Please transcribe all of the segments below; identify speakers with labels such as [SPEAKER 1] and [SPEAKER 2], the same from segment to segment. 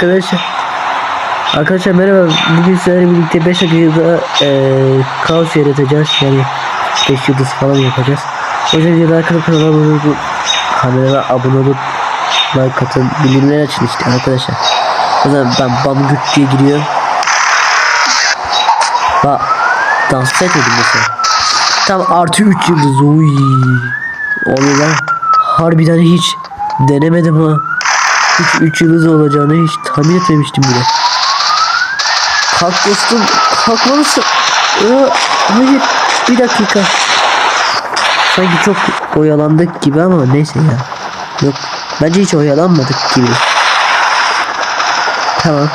[SPEAKER 1] Arkadaşlar Arkadaşlar merhaba. Bugün sizlerle birlikte 5 dakikada eee kaos yaratacağız. Yani 5 yıldız falan yapacağız. O yüzden arkadaşlar kanala abone olup kanala abone olup like atın. Bildirimleri açın işte arkadaşlar. O zaman ben bam güç diye giriyorum. Bak dans etmedim mesela. Tam artı 3 yıldız. Uy. Oğlum ben harbiden hiç denemedim ha hiç 3 yıldız olacağını hiç tahmin etmemiştim bile. Kalk dostum kalkmalısın. Ee, hayır bir dakika. Sanki çok oyalandık gibi ama neyse ya. Yok bence hiç oyalanmadık gibi. Tamam.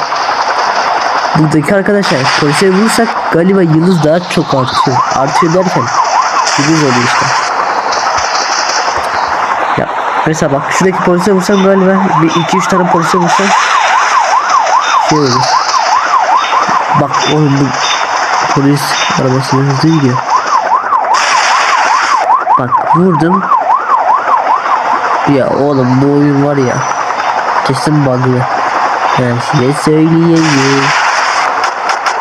[SPEAKER 1] Buradaki arkadaşlar polise vurursak galiba yıldız daha çok artıyor. Artıyor derken yıldız oluyor işte. Mesela bak şuradaki polise vursam galiba bir iki üç tane polise vursam şey olur. Bak oğlum bu polis arabası hızlı gidiyor. Bak vurdum. Ya oğlum bu oyun var ya. Kesin bug'lı. Ben size söyleyeyim.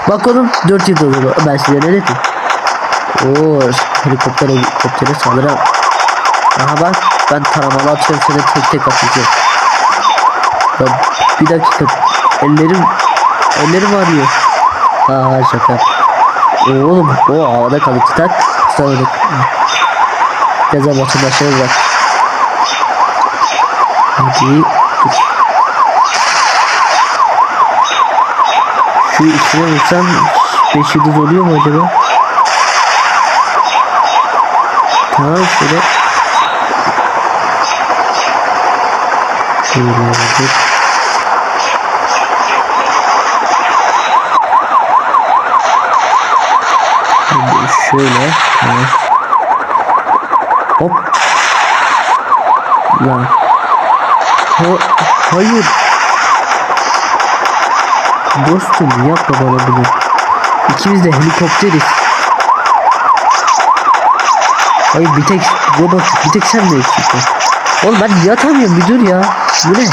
[SPEAKER 1] Bak oğlum 4 yıl oldu. Ben size ne dedim? Oo helikopter helikoptere saldıran. Aha bak ben taramalı atıyorum seni tek tek atacağım. Ya bir dakika ellerim ellerim ağrıyor. Aa şaka. Oo, Oğlum o havada kaldı tutak. Tutamadık. Gaza vatandaşları bırak. Hadi. Şu ikisine vursam 5 yıldız oluyor mu acaba? Tamam şöyle. Yapalım. Şimdi şöyle. Evet. Hop. Lan. Ha, hayır. Dostum yapma bana bunu. İkimiz de helikopteriz. Hayır bir tek robot bir tek sen mi eksiksin? Oğlum ben yatamıyorum bir dur ya. Bu ne?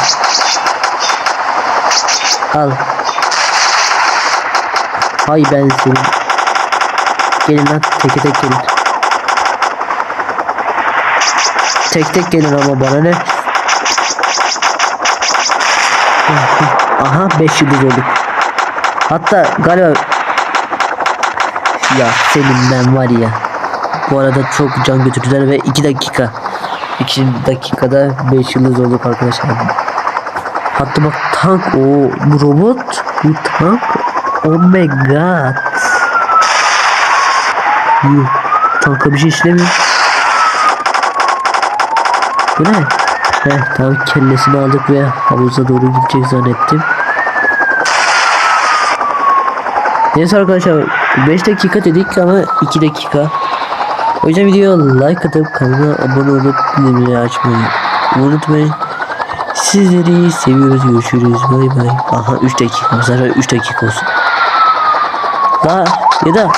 [SPEAKER 1] Al. Hay ben senin. Gelin lan tek tek gelin. Tek tek gelin ama bana ne? Aha 5 yıldız olduk. Hatta galiba ya senin ben var ya. Bu arada çok can götürdüler ve 2 dakika. 2 dakikada 5 yıldız olduk arkadaşlar. Hatta bak tank o bu robot bu tank oh my god. Yuh tanka bir şey işlemiyor. Bu ne? Heh tamam kellesini aldık ve havuza doğru gidecek zannettim. Neyse arkadaşlar 5 dakika dedik ama 2 dakika. O yüzden videoya like atıp kanala abone olup bildirimleri açmayı unutmayın. Sizleri seviyoruz. Görüşürüz. Bay bay. Aha 3 dakika. Zaten 3 dakika olsun. Daha ya da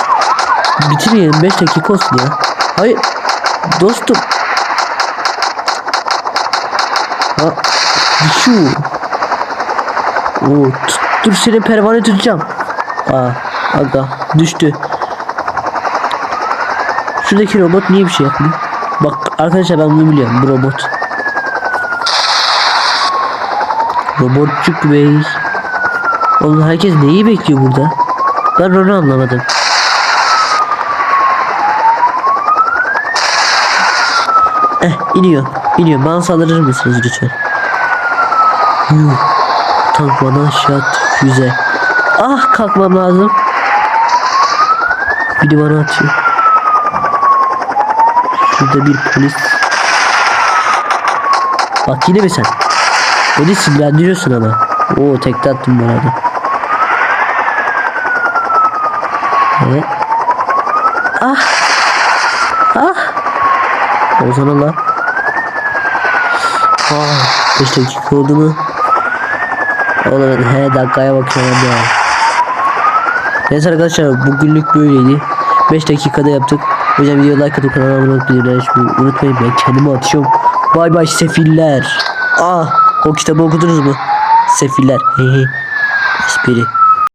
[SPEAKER 1] bitirmeyelim 5 dakika olsun ya. Hayır. Dostum. Ha. Şu. Oo, tut, dur seni pervane tutacağım. Aa, aga düştü. Şuradaki robot niye bir şey yapmıyor? Bak arkadaşlar ben bunu biliyorum bu robot. Robotçuk bey. Oğlum herkes neyi bekliyor burada? Ben onu anlamadım. Eh iniyor. iniyor. Bana saldırır mısınız lütfen? Yuh. Tank bana şat füze. Ah kalkmam lazım. Biri bana atıyor. Şurada bir polis. Bak yine mi sen? Beni sinirlendiriyorsun ama. Oo tekte attım bu arada. Evet. Ah. Ah. O zaman lan. Ah. 5 dakika oldu mu? Oğlum he dakikaya bakıyorum ya. Neyse arkadaşlar bugünlük böyleydi. 5 dakikada yaptık. Yüzden videoya like atıp kanala abone olup bildirimleri unutmayın. Ben kendimi atıyorum. Bay bay sefiller. Ah o kitabı okudunuz mu? Sefiller. Espri.